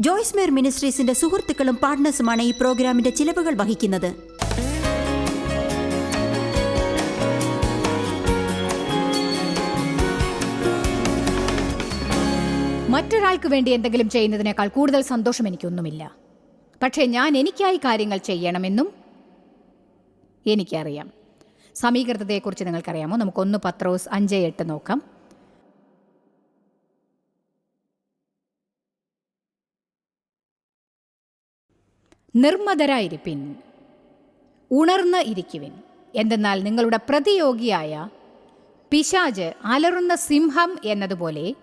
ജോയ്സ് മേർ മിനിസ്ട്രീസിന്റെ സുഹൃത്തുക്കളും പാർട്ട്നേഴ്സുമാണ് ഈ പ്രോഗ്രാമിന്റെ ചിലവുകൾ വഹിക്കുന്നത്. മറ്റൊരാൾക്ക് വേണ്ടി എന്തെങ്കിലും ചെയ്യുന്നതിനേക്കാൾ കൂടുതൽ സന്തോഷം എനിക്കൊന്നുമില്ല. പക്ഷേ ഞാൻ എനിക്കായി കാര്യങ്ങൾ ചെയ്യണമെന്നും എനിക്കറിയാം. സമീകൃതതയെക്കുറിച്ച് നിങ്ങൾക്കറിയാമോ? നമുക്കൊന്ന് പത്രോസ് അഞ്ച് എട്ട് നോക്കാം. നിർമ്മതരായിരിപ്പിൻ. ഉണർന്ന് ഇരിക്കുവിൻ. എന്തെന്നാൽ നിങ്ങളുടെ പ്രതിയോഗിയായ പിശാജ് അലറുന്ന സിംഹം എന്നതുപോലെ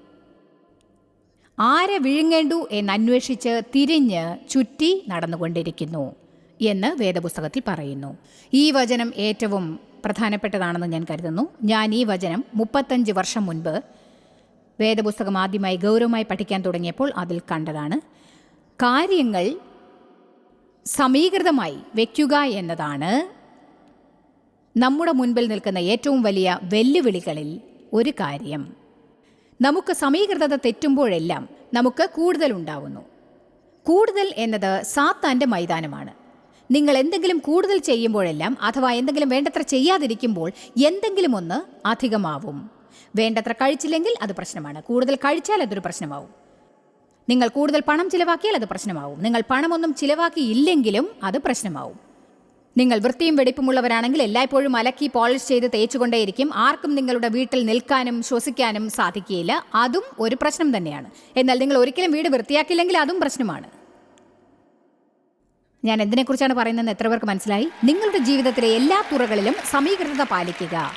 ആരെ വിഴുങ്ങേണ്ടു എന്നന്വേഷിച്ച് തിരിഞ്ഞ് ചുറ്റി നടന്നുകൊണ്ടിരിക്കുന്നു എന്ന് വേദപുസ്തകത്തിൽ പറയുന്നു. ഈ വചനം ഏറ്റവും പ്രധാനപ്പെട്ടതാണെന്ന് ഞാൻ കരുതുന്നു. ഞാൻ ഈ വചനം മുപ്പത്തഞ്ച് വർഷം മുൻപ് വേദപുസ്തകം ആദ്യമായി ഗൗരവമായി പഠിക്കാൻ തുടങ്ങിയപ്പോൾ അതിൽ കണ്ടതാണ്. കാര്യങ്ങൾ സമീകൃതമായി വയ്ക്കുക എന്നതാണ് നമ്മുടെ മുൻപിൽ നിൽക്കുന്ന ഏറ്റവും വലിയ വെല്ലുവിളികളിൽ ഒരു കാര്യം. നമുക്ക് സമീകൃതത തെറ്റുമ്പോഴെല്ലാം നമുക്ക് കൂടുതൽ ഉണ്ടാവുന്നു. കൂടുതൽ എന്നത് സാത്താന്റെ മൈതാനമാണ്. നിങ്ങൾ എന്തെങ്കിലും കൂടുതൽ ചെയ്യുമ്പോഴെല്ലാം അഥവാ എന്തെങ്കിലും വേണ്ടത്ര ചെയ്യാതിരിക്കുമ്പോൾ എന്തെങ്കിലും ഒന്ന് അധികമാവും. വേണ്ടത്ര കഴിച്ചില്ലെങ്കിൽ അത് പ്രശ്നമാണ്. കൂടുതൽ കഴിച്ചാൽ അതൊരു പ്രശ്നമാവും. നിങ്ങൾ കൂടുതൽ പണം ചിലവാക്കിയാൽ അത് പ്രശ്നമാവും. നിങ്ങൾ പണമൊന്നും ചിലവാക്കിയില്ലെങ്കിലും അത് പ്രശ്നമാവും. നിങ്ങൾ വൃത്തിയും വെടിപ്പുമുള്ളവരാണെങ്കിൽ എല്ലായ്പ്പോഴും അലക്കി പോളിഷ് ചെയ്ത് തേച്ചുകൊണ്ടേയിരിക്കും. ആർക്കും നിങ്ങളുടെ വീട്ടിൽ നിൽക്കാനും ശ്വസിക്കാനും സാധിക്കുകയില്ല. അതും ഒരു പ്രശ്നം തന്നെയാണ്. എന്നാൽ നിങ്ങൾ ഒരിക്കലും വീട് വൃത്തിയാക്കില്ലെങ്കിൽ അതും പ്രശ്നമാണ്. ഞാൻ എന്തിനെക്കുറിച്ചാണ് പറയുന്നതെന്ന് എത്ര പേർക്ക് മനസ്സിലായി? നിങ്ങളുടെ ജീവിതത്തിലെ എല്ലാ തുറകളിലും സമീകൃതത പാലിക്കുക.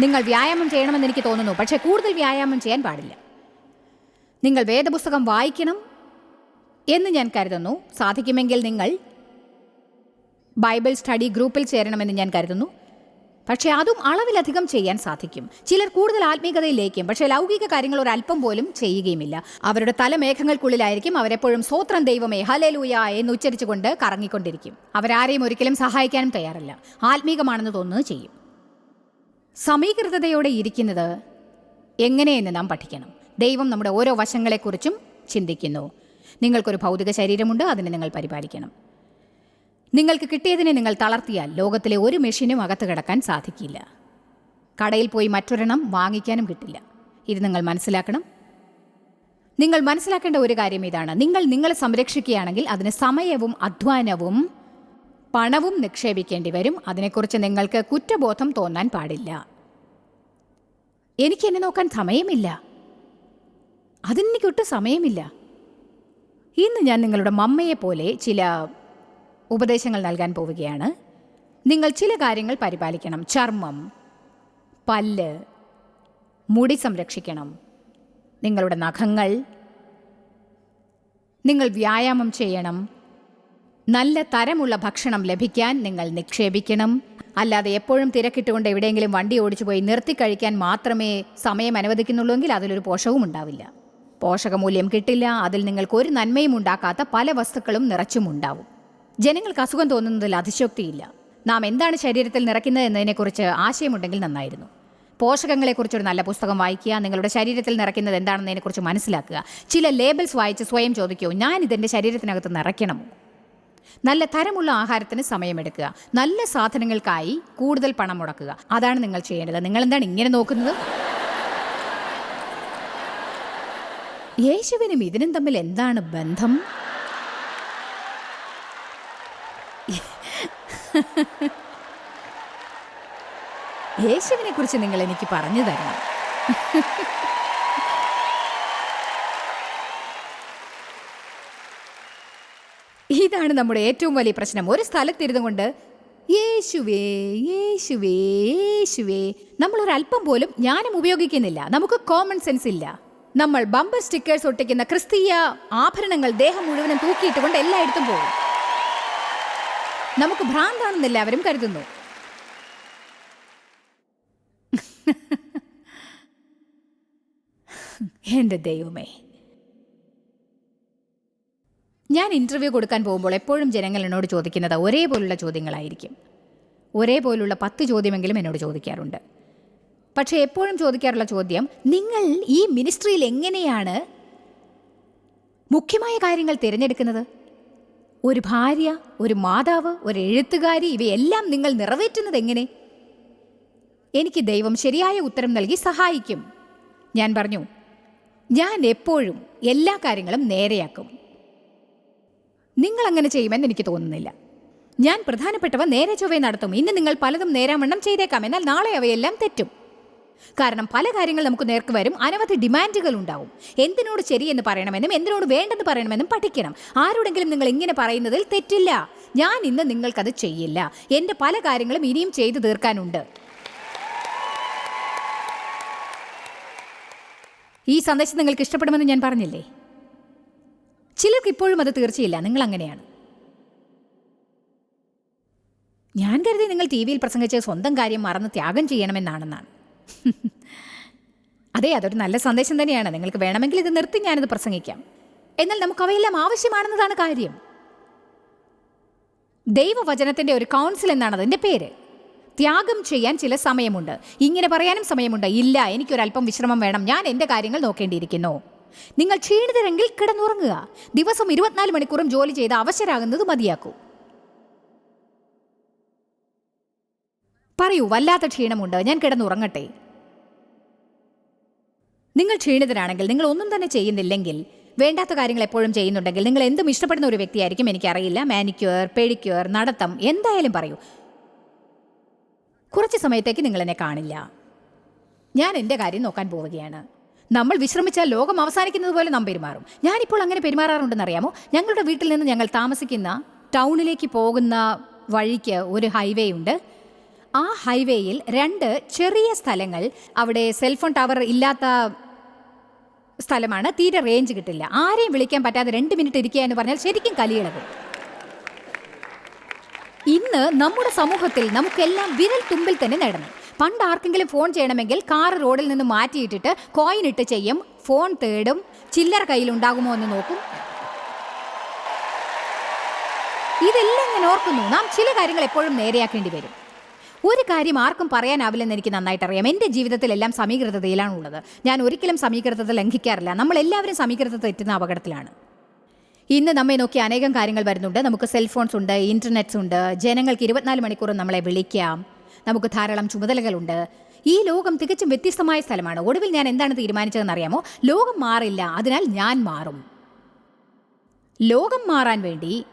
നിങ്ങൾ വ്യായാമം ചെയ്യണമെന്ന് എനിക്ക് തോന്നുന്നു. പക്ഷേ കൂടുതൽ വ്യായാമം ചെയ്യാൻ പാടില്ല. നിങ്ങൾ വേദപുസ്തകം വായിക്കണം എന്ന് ഞാൻ കരുതുന്നു. സാധിക്കുമെങ്കിൽ നിങ്ങൾ ബൈബിൾ സ്റ്റഡി ഗ്രൂപ്പിൽ ചേരണമെന്ന് ഞാൻ കരുതുന്നു. പക്ഷേ അതും അളവിലധികം ചെയ്യാൻ സാധിക്കും. ചിലർ കൂടുതൽ ആത്മീയതയിലേക്കും പക്ഷേ ലൗകിക കാര്യങ്ങൾ ഒരല്പം പോലും ചെയ്യുകയുമില്ല. അവരുടെ തലമേഘങ്ങൾക്കുള്ളിലായിരിക്കും അവരെപ്പോഴും സ്വോത്രം ദൈവമേ ഹലലൂയ എന്ന് ഉച്ചരിച്ചുകൊണ്ട് കറങ്ങിക്കൊണ്ടിരിക്കും. അവരാരെയും ഒരിക്കലും സഹായിക്കാനും തയ്യാറല്ല. ആത്മീകമാണെന്ന് തോന്നുന്നത് ചെയ്യും. സമീകൃതതയോടെ ഇരിക്കുന്നത് എങ്ങനെയെന്ന് നാം പഠിക്കണം. ദൈവം നമ്മുടെ ഓരോ വശങ്ങളെക്കുറിച്ചും ചിന്തിക്കുന്നു. നിങ്ങൾക്കൊരു ഭൗതിക ശരീരമുണ്ട് അതിനെ നിങ്ങൾ പരിപാലിക്കണം. നിങ്ങൾക്ക് കിട്ടിയതിനെ നിങ്ങൾ തളർത്തിയാൽ ലോകത്തിലെ ഒരു മെഷീനും അകത്ത് കിടക്കാൻ സാധിക്കില്ല. കടയിൽ പോയി മറ്റൊരെണ്ണം വാങ്ങിക്കാനും കിട്ടില്ല. ഇത് നിങ്ങൾ മനസ്സിലാക്കണം. നിങ്ങൾ മനസ്സിലാക്കേണ്ട ഒരു കാര്യം ഇതാണ്. നിങ്ങൾ നിങ്ങളെ സംരക്ഷിക്കുകയാണെങ്കിൽ അതിന് സമയവും അധ്വാനവും പണവും നിക്ഷേപിക്കേണ്ടി വരും. അതിനെക്കുറിച്ച് നിങ്ങൾക്ക് കുറ്റബോധം തോന്നാൻ പാടില്ല. എനിക്ക് എന്നെ നോക്കാൻ സമയമില്ല. അതിനെനിക്കൊട്ടും സമയമില്ല. ഇന്ന് ഞാൻ നിങ്ങളുടെ മമ്മയെ പോലെ ചില ഉപദേശങ്ങൾ നൽകാൻ പോവുകയാണ്. നിങ്ങൾ ചില കാര്യങ്ങൾ പരിപാലിക്കണം. ചർമ്മം പല്ല് മുടി സംരക്ഷിക്കണം. നിങ്ങളുടെ നഖങ്ങൾ നിങ്ങൾ വ്യായാമം ചെയ്യണം. നല്ല തരമുള്ള ഭക്ഷണം ലഭിക്കാൻ നിങ്ങൾ നിക്ഷേപിക്കണം. അല്ലാതെ എപ്പോഴും തിരക്കിട്ടുകൊണ്ട് എവിടെയെങ്കിലും വണ്ടി ഓടിച്ചു പോയി നിർത്തി കഴിക്കാൻ മാത്രമേ സമയം അനുവദിക്കുന്നുള്ളൂ എങ്കിൽ അതിലൊരു പോഷകവും ഉണ്ടാവില്ല. പോഷകമൂല്യം കിട്ടില്ല അതിൽ നിങ്ങൾക്ക് ഒരു നന്മയും ഉണ്ടാക്കാത്ത പല വസ്തുക്കളും നിറച്ചും ഉണ്ടാവും. ജനങ്ങൾക്ക് അസുഖം തോന്നുന്നതിൽ അതിശോക്തിയില്ല നാം എന്താണ് ശരീരത്തിൽ നിറയ്ക്കുന്നത് എന്നതിനെക്കുറിച്ച് ആശയമുണ്ടെങ്കിൽ നന്നായിരുന്നു. പോഷകങ്ങളെക്കുറിച്ചൊരു നല്ല പുസ്തകം വായിക്കുക നിങ്ങളുടെ ശരീരത്തിൽ നിറയ്ക്കുന്നത് എന്താണെന്നതിനെക്കുറിച്ച് മനസ്സിലാക്കുക. ചില ലേബൽസ് വായിച്ച് സ്വയം ചോദിക്കൂ ഞാൻ ഇതെന്റെ ശരീരത്തിനകത്ത് നിറയ്ക്കണമോ? നല്ല തരമുള്ള ആഹാരത്തിന് സമയമെടുക്കുക. നല്ല സാധനങ്ങൾക്കായി കൂടുതൽ പണം മുടക്കുക. അതാണ് നിങ്ങൾ ചെയ്യേണ്ടത്. നിങ്ങൾ എന്താണ് ഇങ്ങനെ നോക്കുന്നത്? യേശുവിനും ഇതിനും തമ്മിൽ എന്താണ് ബന്ധം? യേശുവിനെ കുറിച്ച് നിങ്ങൾ എനിക്ക് പറഞ്ഞു തരണം. ഇതാണ് നമ്മുടെ ഏറ്റവും വലിയ പ്രശ്നം. ഒരു സ്ഥലത്തിരുന്നു കൊണ്ട് യേശുവേ യേശുവേ യേശുവേ. നമ്മളൊരല്പം പോലും ജ്ഞാനം ഉപയോഗിക്കുന്നില്ല. നമുക്ക് കോമൺ സെൻസ് ഇല്ല. നമ്മൾ ബമ്പർ സ്റ്റിക്കേഴ്സ് ഒട്ടിക്കുന്ന ക്രിസ്തീയ ആഭരണങ്ങൾ ദേഹം മുഴുവനും തൂക്കിയിട്ടുകൊണ്ട് എല്ലായിടത്തും പോകും. നമുക്ക് ഭ്രാന്താണെന്ന് എല്ലാവരും കരുതുന്നു. എന്റെ ദൈവമേ. ഞാൻ ഇന്റർവ്യൂ കൊടുക്കാൻ പോകുമ്പോൾ എപ്പോഴും ജനങ്ങൾ എന്നോട് ചോദിക്കുന്നത് ഒരേപോലുള്ള ചോദ്യങ്ങളായിരിക്കും. ഒരേപോലുള്ള പത്ത് ചോദ്യമെങ്കിലും എന്നോട് ചോദിക്കാറുണ്ട്. പക്ഷേ എപ്പോഴും ചോദിക്കാറുള്ള ചോദ്യം നിങ്ങൾ ഈ മിനിസ്ട്രിയിൽ എങ്ങനെയാണ് മുഖ്യമായ കാര്യങ്ങൾ തിരഞ്ഞെടുക്കുന്നത്? ഒരു ഭാര്യ ഒരു മാതാവ് ഒരു എഴുത്തുകാരി ഇവയെല്ലാം നിങ്ങൾ നിറവേറ്റുന്നത് എങ്ങനെ? എനിക്ക് ദൈവം ശരിയായ ഉത്തരം നൽകി സഹായിക്കും. ഞാൻ പറഞ്ഞു ഞാൻ എപ്പോഴും എല്ലാ കാര്യങ്ങളും നേരെയാക്കും. നിങ്ങൾ അങ്ങനെ ചെയ്യുമെന്ന് എനിക്ക് തോന്നുന്നില്ല. ഞാൻ പ്രധാനപ്പെട്ടവ നേരെ ചൊവ്വേ നടത്തും. ഇന്ന് നിങ്ങൾ പലതും നേരാമണ്ണം ചെയ്തേക്കാം. എന്നാൽ നാളെ അവയെല്ലാം തെറ്റും. കാരണം പല കാര്യങ്ങൾ നമുക്ക് നേർക്ക് വരും. അനവധി ഡിമാൻഡുകൾ ഉണ്ടാവും. എന്തിനോട് ശരിയെന്ന് പറയണമെന്നും എന്തിനോട് വേണ്ടെന്ന് പറയണമെന്നും പഠിക്കണം. ആരോടെങ്കിലും നിങ്ങൾ ഇങ്ങനെ പറയുന്നതിൽ തെറ്റില്ല. ഞാൻ ഇന്ന് നിങ്ങൾക്കത് ചെയ്യില്ല. എന്റെ പല കാര്യങ്ങളും ഇനിയും ചെയ്തു തീർക്കാനുണ്ട്. ഈ സന്ദേശം നിങ്ങൾക്ക് ഇഷ്ടപ്പെടുമെന്ന് ഞാൻ പറഞ്ഞില്ലേ? ചിലർക്ക് ഇപ്പോഴും അത് തീർച്ചയില്ല. നിങ്ങൾ അങ്ങനെയാണ്. ഞാൻ കരുതി നിങ്ങൾ ടി വിയിൽ പ്രസംഗിച്ച് സ്വന്തം കാര്യം മറന്ന് ത്യാഗം ചെയ്യണമെന്നാണെന്നാണ്. അതെ അതൊരു നല്ല സന്ദേശം തന്നെയാണ്. നിങ്ങൾക്ക് വേണമെങ്കിൽ ഇത് നിർത്തി ഞാനിത് പ്രസംഗിക്കാം. എന്നാൽ നമുക്ക് അവയെല്ലാം ആവശ്യമാണെന്നതാണ് കാര്യം. ദൈവവചനത്തിന്റെ ഒരു കൗൺസിൽ എന്നാണ് അതിന്റെ പേര്. ത്യാഗം ചെയ്യാൻ ചില സമയമുണ്ട്. ഇങ്ങനെ പറയാനും സമയമുണ്ട്. ഇല്ല എനിക്കൊരല്പം വിശ്രമം വേണം. ഞാൻ എന്റെ കാര്യങ്ങൾ നോക്കേണ്ടിയിരിക്കുന്നു. നിങ്ങൾ ക്ഷീണിതരെങ്കിൽ കിടന്നുറങ്ങുക. ദിവസം ഇരുപത്തിനാല് മണിക്കൂറും ജോലി ചെയ്ത് അവശരാകുന്നത് മതിയാക്കൂ. പറയൂ വല്ലാത്ത ക്ഷീണമുണ്ട്. ഞാൻ കിടന്നുറങ്ങട്ടെ. നിങ്ങൾ ക്ഷീണിതരാണെങ്കിൽ നിങ്ങൾ ഒന്നും തന്നെ ചെയ്യുന്നില്ലെങ്കിൽ വേണ്ടാത്ത കാര്യങ്ങൾ എപ്പോഴും ചെയ്യുന്നുണ്ടെങ്കിൽ നിങ്ങൾ എന്തും ഇഷ്ടപ്പെടുന്ന ഒരു വ്യക്തിയായിരിക്കും എനിക്കറിയില്ല. മാനിക്യൂർ പെഡിക്യൂർ നടത്തം എന്തായാലും പറയൂ. കുറച്ച് സമയത്തേക്ക് നിങ്ങൾ എന്നെ കാണില്ല. ഞാൻ എന്റെ കാര്യം നോക്കാൻ പോവുകയാണ്. നമ്മൾ വിശ്രമിച്ചാൽ ലോകം അവസാനിക്കുന്നത് പോലെ നാം പെരുമാറും. ഞാനിപ്പോൾ അങ്ങനെ പെരുമാറാറുണ്ടെന്ന് അറിയാമോ ഞങ്ങളുടെ വീട്ടിൽ നിന്ന് ഞങ്ങൾ താമസിക്കുന്ന ടൗണിലേക്ക് പോകുന്ന വഴിക്ക് ഒരു ഹൈവേ ഉണ്ട് ആ ഹൈവേയിൽ രണ്ട് ചെറിയ സ്ഥലങ്ങൾ. അവിടെ സെൽഫോൺ ടവർ ഇല്ലാത്ത സ്ഥലമാണ്. തീരെ റേഞ്ച് കിട്ടില്ല. ആരെയും വിളിക്കാൻ പറ്റാതെ രണ്ട് മിനിറ്റ് ഇരിക്കുക എന്ന് പറഞ്ഞാൽ ശരിക്കും കലിയിളകും ഇന്ന് നമ്മുടെ സമൂഹത്തിൽ നമുക്കെല്ലാം വിരൽ തുമ്പിൽ തന്നെ നേടണം. പണ്ട് ആർക്കെങ്കിലും ഫോൺ ചെയ്യണമെങ്കിൽ കാർ റോഡിൽ നിന്ന് മാറ്റിയിട്ടിട്ട് കോയിൻ ഇട്ട് ചെയ്യും. ഫോൺ തേടും. ചില്ലറ കയ്യിൽ ഉണ്ടാകുമോ എന്ന് നോക്കും. ഇതെല്ലാം ഞാൻ ഓർക്കുന്നു. നാം ചില കാര്യങ്ങൾ എപ്പോഴും നേരെയാക്കേണ്ടി വരും. ഒരു കാര്യം ആർക്കും പറയാനാവില്ലെന്ന് എനിക്ക് നന്നായിട്ട് അറിയാം എന്റെ ജീവിതത്തിലെല്ലാം സമീകൃതതയിലാണ് ഉള്ളത് ഞാൻ ഒരിക്കലും സമീകൃതത ലംഘിക്കാറില്ല. നമ്മൾ എല്ലാവരും സമീകൃതത തെറ്റുന്ന അപകടത്തിലാണ്. ഇന്ന് നമ്മെ നോക്കി അനേകം കാര്യങ്ങൾ വരുന്നുണ്ട്. നമുക്ക് സെൽഫോൺസ് ഉണ്ട് ഇന്റർനെറ്റ്സ് ഉണ്ട്. ജനങ്ങൾക്ക് ഇരുപത്തിനാല് മണിക്കൂറും നമ്മളെ വിളിക്കാം. നമുക്ക് ധാരാളം ചുമതലകളുണ്ട്. ഈ ലോകം തികച്ചും വ്യത്യസ്തമായ സ്ഥലമാണ്. ഒടുവിൽ ഞാൻ എന്താണ് തീരുമാനിച്ചതെന്ന് അറിയാമോ? ലോകം മാറില്ല അതിനാൽ ഞാൻ മാറും. ലോകം മാറാൻ വേണ്ടി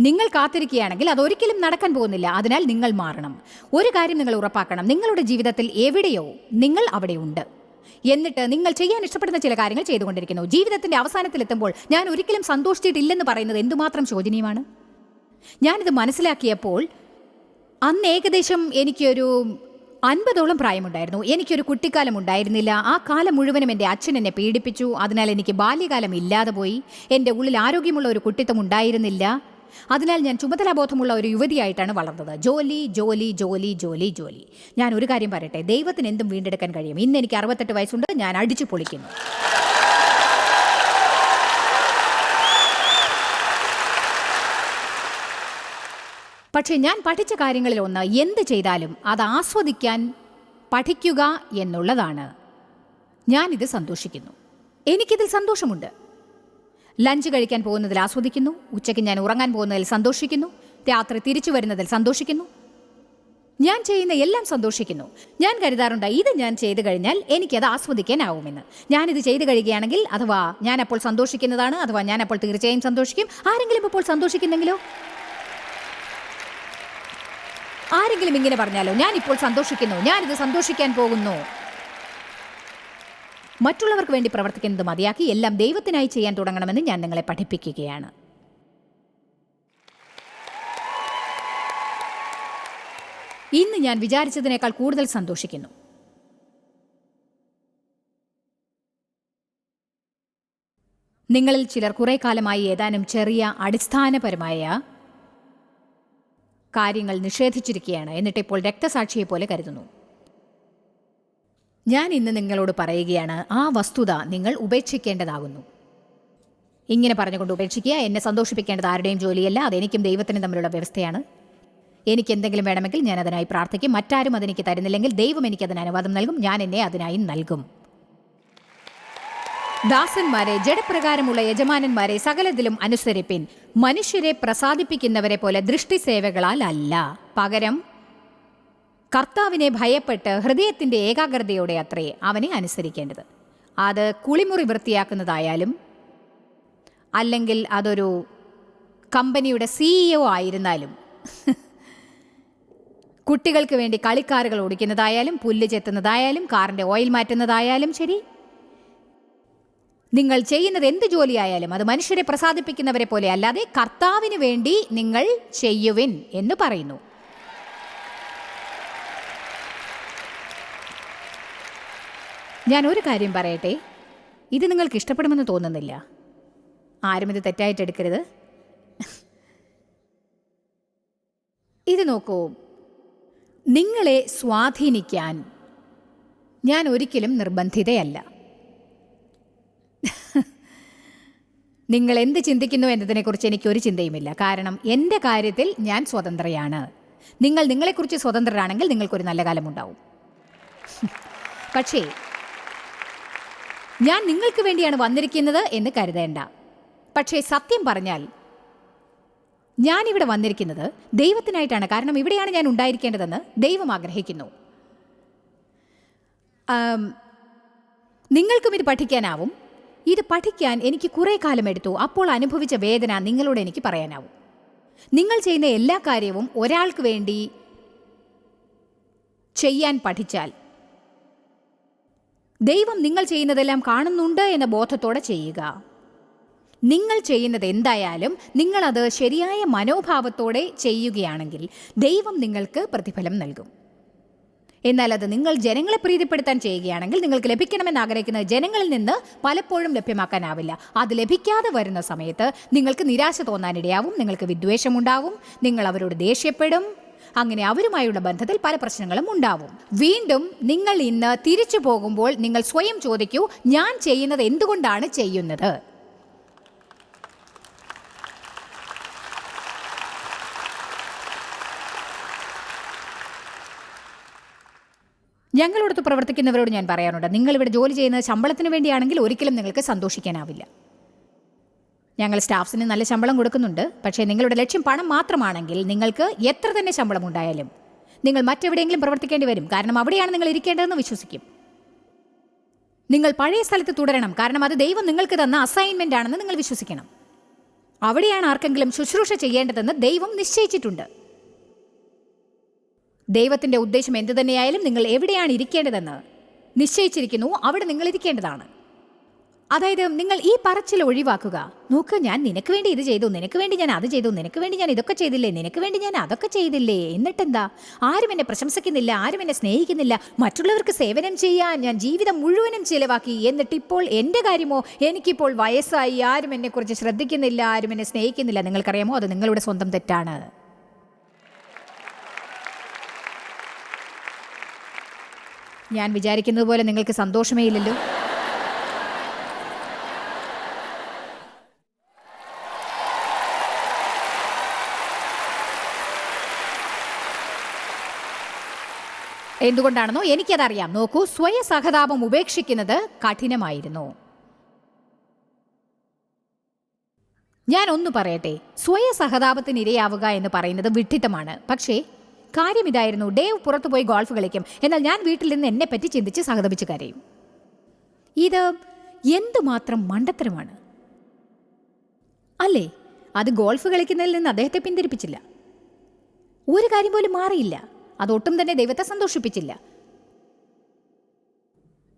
നിങ്ങൾ കാത്തിരിക്കുകയാണെങ്കിൽ അതൊരിക്കലും നടക്കാൻ പോകുന്നില്ല. അതിനാൽ നിങ്ങൾ മാറണം. ഒരു കാര്യം നിങ്ങൾ ഉറപ്പാക്കണം. നിങ്ങളുടെ ജീവിതത്തിൽ എവിടെയോ നിങ്ങൾ അവിടെയുണ്ട്. എന്നിട്ട് നിങ്ങൾ ചെയ്യാൻ ഇഷ്ടപ്പെടുന്ന ചില കാര്യങ്ങൾ ചെയ്തുകൊണ്ടിരിക്കുന്നു. ജീവിതത്തിന്റെ അവസാനത്തിലെത്തുമ്പോൾ ഞാൻ ഒരിക്കലും സന്തോഷിച്ചിട്ടില്ലെന്ന് പറയുന്നത് എന്തുമാത്രം ശോചനീയമാണ്? ഞാനിത് മനസ്സിലാക്കിയപ്പോൾ അന്ന് ഏകദേശം എനിക്കൊരു അൻപതോളം പ്രായമുണ്ടായിരുന്നു. എനിക്കൊരു കുട്ടിക്കാലം ഉണ്ടായിരുന്നില്ല. ആ കാലം മുഴുവനും എന്റെ അച്ഛൻ എന്നെ പീഡിപ്പിച്ചു. അതിനാൽ എനിക്ക് ബാല്യകാലം ഇല്ലാതെ പോയി. എന്റെ ഉള്ളിൽ ആരോഗ്യമുള്ള ഒരു കുട്ടിത്വം ഉണ്ടായിരുന്നില്ല. അതിനാൽ ഞാൻ ചുമതലാബോധമുള്ള ഒരു യുവതിയായിട്ടാണ് വളർന്നത്. ജോലി ജോലി ജോലി ജോലി ജോലി. ഞാൻ ഒരു കാര്യം പറയട്ടെ ദൈവത്തിന് എന്തും വീണ്ടെടുക്കാൻ കഴിയും. ഇന്ന് എനിക്ക് അറുപത്തെട്ട് വയസ്സുണ്ട് ഞാൻ അടിച്ചു പൊളിക്കുന്നു. പക്ഷേ ഞാൻ പഠിച്ച കാര്യങ്ങളിൽ ഒന്ന് എന്ത് ചെയ്താലും അത് ആസ്വദിക്കാൻ പഠിക്കുക എന്നുള്ളതാണ്. ഞാനിത് സന്തോഷിക്കുന്നു. എനിക്കിതിൽ സന്തോഷമുണ്ട്. ലഞ്ച് കഴിക്കാൻ പോകുന്നതിൽ ആസ്വദിക്കുന്നു. ഉച്ചയ്ക്ക് ഞാൻ ഉറങ്ങാൻ പോകുന്നതിൽ സന്തോഷിക്കുന്നു. രാത്രി തിരിച്ചു വരുന്നതിൽ സന്തോഷിക്കുന്നു. ഞാൻ ചെയ്യുന്ന എല്ലാം സന്തോഷിക്കുന്നു. ഞാൻ കരുതാറുണ്ട് ഇത് ഞാൻ ചെയ്തു കഴിഞ്ഞാൽ എനിക്കത് ആസ്വദിക്കാനാവുമെന്ന്. ഞാനിത് ചെയ്തു കഴിയുകയാണെങ്കിൽ അഥവാ ഞാൻ അപ്പോൾ സന്തോഷിക്കുന്നതാണ് അഥവാ ഞാൻ അപ്പോൾ തീർച്ചയായും സന്തോഷിക്കും. ആരെങ്കിലും ഇപ്പോൾ സന്തോഷിക്കുന്നെങ്കിലോ? ആരെങ്കിലും ഇങ്ങനെ പറഞ്ഞാലോ? ഞാനിപ്പോൾ സന്തോഷിക്കുന്നു. ഞാനിത് സന്തോഷിക്കാൻ പോകുന്നു. മറ്റുള്ളവർക്ക് വേണ്ടി പ്രവർത്തിക്കുന്നത് മതിയാക്കി എല്ലാം ദൈവത്തിനായി ചെയ്യാൻ തുടങ്ങണമെന്ന് ഞാൻ നിങ്ങളെ പഠിപ്പിക്കുകയാണ്. ഇന്ന് ഞാൻ വിചാരിച്ചതിനേക്കാൾ കൂടുതൽ സന്തോഷിക്കുന്നു. നിങ്ങളിൽ ചിലർ കുറെ കാലമായി ഏതാനും ചെറിയ അടിസ്ഥാനപരമായ കാര്യങ്ങൾ നിഷേധിച്ചിരിക്കുകയാണ്. എന്നിട്ട് ഇപ്പോൾ രക്തസാക്ഷിയെ പോലെ കരുതുന്നു. ഞാൻ ഇന്ന് നിങ്ങളോട് പറയുകയാണ് ആ വസ്തുത നിങ്ങൾ ഉപേക്ഷിക്കേണ്ടതാകുന്നു. ഇങ്ങനെ പറഞ്ഞുകൊണ്ട് ഉപേക്ഷിക്കുക എന്നെ സന്തോഷിപ്പിക്കേണ്ടത് ആരുടെയും ജോലിയല്ല അതെനിക്കും ദൈവത്തിനും തമ്മിലുള്ള വ്യവസ്ഥയാണ്. എനിക്ക് എന്തെങ്കിലും വേണമെങ്കിൽ ഞാൻ അതിനായി പ്രാർത്ഥിക്കും മറ്റാരും അതെനിക്ക് തരുന്നില്ലെങ്കിൽ ദൈവം എനിക്ക് അതിന് അനുവാദം നൽകും ഞാൻ എന്നെ അതിനായി നൽകും. ദാസന്മാരെ ജഡപ്രകാരമുള്ള യജമാനന്മാരെ സകലത്തിലും അനുസരിപ്പിൻ. മനുഷ്യരെ പ്രസാദിപ്പിക്കുന്നവരെ പോലെ ദൃഷ്ടിസേവകളാൽ അല്ല. പകരം കർത്താവിനെ ഭയപ്പെട്ട് ഹൃദയത്തിന്റെ ഏകാഗ്രതയോടെ അത്രേ അവനെ അനുസരിക്കേണ്ടത്. അത് കുളിമുറി വൃത്തിയാക്കുന്നതായാലും അല്ലെങ്കിൽ അതൊരു കമ്പനിയുടെ സിഇഒ ആയിരുന്നാലും കുട്ടികൾക്ക് വേണ്ടി കളിക്കാറുകൾ ഓടിക്കുന്നതായാലും പുല്ല് ചെത്തുന്നതായാലും കാറിന്റെ ഓയിൽ മാറ്റുന്നതായാലും ശരി. നിങ്ങൾ ചെയ്യുന്നത് എന്ത് ജോലിയായാലും അത് മനുഷ്യരെ പ്രസാദിപ്പിക്കുന്നവരെ പോലെ അല്ലാതെ കർത്താവിന് വേണ്ടി നിങ്ങൾ ചെയ്യുവിൻ എന്ന് പറയുന്നു. ഞാൻ ഒരു കാര്യം പറയട്ടെ? ഇത് നിങ്ങൾക്ക് ഇഷ്ടപ്പെടുമെന്ന് തോന്നുന്നില്ല. ആരും ഇത് തെറ്റായിട്ട് എടുക്കരുത്. ഇത് നോക്കൂ. നിങ്ങളെ സ്വാധീനിക്കാൻ ഞാൻ ഒരിക്കലും നിർബന്ധിതയല്ല. നിങ്ങൾ എന്ത് ചിന്തിക്കുന്നു എന്നതിനെക്കുറിച്ച് എനിക്ക് ഒരു ചിന്തയുമില്ല. കാരണം എന്റെ കാര്യത്തിൽ ഞാൻ സ്വതന്ത്രയാണ്. നിങ്ങൾ നിങ്ങളെക്കുറിച്ച് സ്വതന്ത്രരാണെങ്കിൽ നിങ്ങൾക്കൊരു നല്ല കാലമുണ്ടാവും. പക്ഷേ ഞാൻ നിങ്ങൾക്ക് വേണ്ടിയാണ് വന്നിരിക്കുന്നത് എന്ന് കരുതേണ്ട. പക്ഷേ സത്യം പറഞ്ഞാൽ ഞാൻ ഇവിടെ വന്നിരിക്കുന്നത് ദൈവത്തിനായിട്ടാണ്. കാരണം ഇവിടെയാണ് ഞാൻ ഉണ്ടായിരിക്കേണ്ടതെന്ന് ദൈവം ആഗ്രഹിക്കുന്നു. നിങ്ങൾക്കും ഇത് പഠിക്കാനാവും. ഇത് പഠിക്കാൻ എനിക്ക് കുറേ കാലം എടുത്തു. അപ്പോൾ അനുഭവിച്ച വേദന നിങ്ങളോട് എനിക്ക് പറയാനാവും. നിങ്ങൾ ചെയ്യുന്ന എല്ലാ കാര്യവും ഒരാൾക്ക് വേണ്ടി ചെയ്യാൻ പഠിച്ചാൽ ദൈവം നിങ്ങൾ ചെയ്യുന്നതെല്ലാം കാണുന്നുണ്ട് എന്ന ബോധത്തോടെ ചെയ്യുക. നിങ്ങൾ ചെയ്യുന്നത് എന്തായാലും നിങ്ങളത് ശരിയായ മനോഭാവത്തോടെ ചെയ്യുകയാണെങ്കിൽ ദൈവം നിങ്ങൾക്ക് പ്രതിഫലം നൽകും. എന്നാൽ അത് നിങ്ങൾ ജനങ്ങളെ പ്രീതിപ്പെടുത്താൻ ചെയ്യുകയാണെങ്കിൽ നിങ്ങൾക്ക് ലഭിക്കണമെന്ന് ആഗ്രഹിക്കുന്നത് ജനങ്ങളിൽ നിന്ന് പലപ്പോഴും ലഭ്യമാക്കാനാവില്ല. അത് ലഭിക്കാതെ വരുന്ന സമയത്ത് നിങ്ങൾക്ക് നിരാശ തോന്നാനിടയാവും നിങ്ങൾക്ക് വിദ്വേഷമുണ്ടാവും നിങ്ങൾ അവരോട് ദേഷ്യപ്പെടും. അങ്ങനെ അവരുമായുള്ള ബന്ധത്തിൽ പല പ്രശ്നങ്ങളും ഉണ്ടാവും. വീണ്ടും നിങ്ങൾ ഇന്ന് തിരിച്ചു പോകുമ്പോൾ നിങ്ങൾ സ്വയം ചോദിക്കൂ ഞാൻ ചെയ്യുന്നത് എന്തുകൊണ്ടാണ് ചെയ്യുന്നത്? ഞങ്ങളോടത്ത് പ്രവർത്തിക്കുന്നവരോട് ഞാൻ പറയാറുണ്ട് നിങ്ങൾ ഇവിടെ ജോലി ചെയ്യുന്നത് ശമ്പളത്തിന് വേണ്ടിയാണെങ്കിൽ ഒരിക്കലും നിങ്ങൾക്ക് സന്തോഷിക്കാനാവില്ല. ഞങ്ങൾ സ്റ്റാഫ്സിന് നല്ല ശമ്പളം കൊടുക്കുന്നുണ്ട്. പക്ഷേ നിങ്ങളുടെ ലക്ഷ്യം പണം മാത്രമാണെങ്കിൽ നിങ്ങൾക്ക് എത്ര തന്നെ ശമ്പളം ഉണ്ടായാലും നിങ്ങൾ മറ്റെവിടെയെങ്കിലും പ്രവർത്തിക്കേണ്ടി വരും. കാരണം അവിടെയാണ് നിങ്ങൾ ഇരിക്കേണ്ടതെന്ന് വിശ്വസിക്കും. നിങ്ങൾ പഴയ സ്ഥലത്ത് തുടരണം. കാരണം അത് ദൈവം നിങ്ങൾക്ക് തന്ന അസൈൻമെന്റ് ആണെന്ന് നിങ്ങൾ വിശ്വസിക്കണം. അവിടെയാണ് ആർക്കെങ്കിലും ശുശ്രൂഷ ചെയ്യേണ്ടതെന്ന് ദൈവം നിശ്ചയിച്ചിട്ടുണ്ട്. ദൈവത്തിന്റെ ഉദ്ദേശം എന്തു തന്നെയായാലും നിങ്ങൾ എവിടെയാണ് ഇരിക്കേണ്ടതെന്ന് നിശ്ചയിച്ചിരിക്കുന്നു. അവിടെ നിങ്ങൾ ഇരിക്കേണ്ടതാണ്. അതായത് നിങ്ങൾ ഈ പറച്ചിൽ ഒഴിവാക്കുക. നോക്ക് ഞാൻ നിനക്ക് വേണ്ടി ഇത് ചെയ്തു നിനക്ക് വേണ്ടി ഞാൻ അത് ചെയ്തു നിനക്ക് വേണ്ടി ഞാൻ ഇതൊക്കെ ചെയ്തില്ലേ നിനക്ക് വേണ്ടി ഞാൻ അതൊക്കെ ചെയ്തില്ലേ? എന്നിട്ടെന്താ? ആരും എന്നെ പ്രശംസിക്കുന്നില്ല ആരും എന്നെ സ്നേഹിക്കുന്നില്ല. മറ്റുള്ളവർക്ക് സേവനം ചെയ്യാൻ ഞാൻ ജീവിതം മുഴുവനും ചിലവാക്കി. എന്നിട്ട് ഇപ്പോൾ എന്റെ കാര്യമോ? എനിക്കിപ്പോൾ വയസ്സായി. ആരും എന്നെക്കുറിച്ച് ശ്രദ്ധിക്കുന്നില്ല ആരും എന്നെ സ്നേഹിക്കുന്നില്ല. നിങ്ങൾക്കറിയാമോ? അത് നിങ്ങളുടെ സ്വന്തം തെറ്റാണ്. ഞാൻ വിചാരിക്കുന്നത് പോലെ നിങ്ങൾക്ക് സന്തോഷമേ ഇല്ലല്ലോ. എന്തുകൊണ്ടാണെന്നോ എനിക്കതറിയാം. നോക്കൂ സ്വയ സഹതാപം ഉപേക്ഷിക്കുന്നത് കഠിനമായിരുന്നു. ഞാൻ ഒന്ന് പറയട്ടെ സ്വയ സഹതാപത്തിന് ഇരയാവുക എന്ന് പറയുന്നത് വിഡ്ഢിത്തമാണ്. പക്ഷേ കാര്യം ഇതായിരുന്നു ഡേവ് പുറത്തു പോയി ഗോൾഫ് കളിക്കും. എന്നാൽ ഞാൻ വീട്ടിൽ നിന്ന് എന്നെ പറ്റി ചിന്തിച്ച് സഹതപിച്ച് കരയും. ഇത് എന്തുമാത്രം മണ്ടത്തരമാണ്? അല്ലേ അത് ഗോൾഫ് കളിക്കുന്നതിൽ നിന്ന് അദ്ദേഹത്തെ പിന്തിരിപ്പിച്ചില്ല. ഒരു കാര്യം പോലും മാറിയില്ല. അതൊട്ടും തന്നെ ദൈവത്തെ സന്തോഷിപ്പിച്ചില്ല.